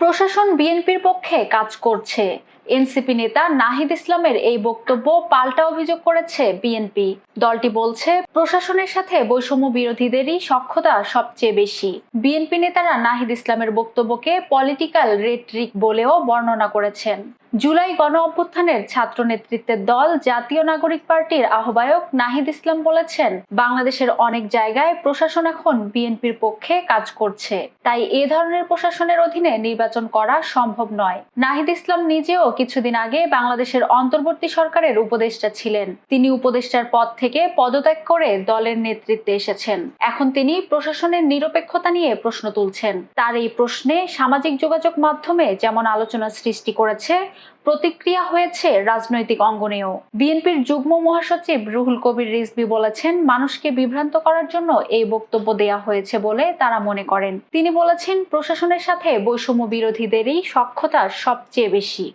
প্রশাসন বিএনপির পক্ষে কাজ করছে। এনসিপি নেতা নাহিদ ইসলামের এই বক্তব্য পাল্টা অভিযোগ করেছে বিএনপি। দলটি বলছে, প্রশাসনের সাথে বৈষম্য বিরোধীদেরই সক্ষতা সবচেয়ে বেশি। বিএনপি নেতারা নাহিদ ইসলামের বক্তব্যকে পলিটিক্যাল রেট্রিক বলেও বর্ণনা করেছেন। জুলাই গণ অভ্যুত্থানের ছাত্র নেতৃত্বের দল জাতীয় নাগরিক পার্টির আহ্বায়ক নাহিদ ইসলাম বলেছেন, বাংলাদেশের অনেক জায়গায় প্রশাসন এখন বিএনপির পক্ষে কাজ করছে। তাই এ ধরনের প্রশাসনের অধীনে নির্বাচন করা সম্ভব নয়। নাহিদ ইসলাম নিজেও কিছুদিন আগে বাংলাদেশের অন্তর্বর্তী সরকারের উপদেষ্টা ছিলেন। তিনি উপদেষ্টার পদ থেকে পদত্যাগ করে দলের নেতৃত্বে এসেছেন। এখন তিনি প্রশাসনের নিরপেক্ষতা নিয়ে প্রশ্ন তুলছেন। তার এই প্রশ্নে সামাজিক যোগাযোগ মাধ্যমে যেমন আলোচনা সৃষ্টি করেছে প্রতিক্রিয়া হয়েছে রাজনৈতিক অঙ্গনেও। বিএনপির যুগ্ম মহাসচিব রুহুল কবির রিজবি বলেছেন, মানুষকে বিভ্রান্ত করার জন্য এই বক্তব্য দেয়া হয়েছে বলে তারা মনে করেন। তিনি বলেছেন, প্রশাসনের সাথে বৈষম্য বিরোধীদেরই সক্ষতা সবচেয়ে বেশি।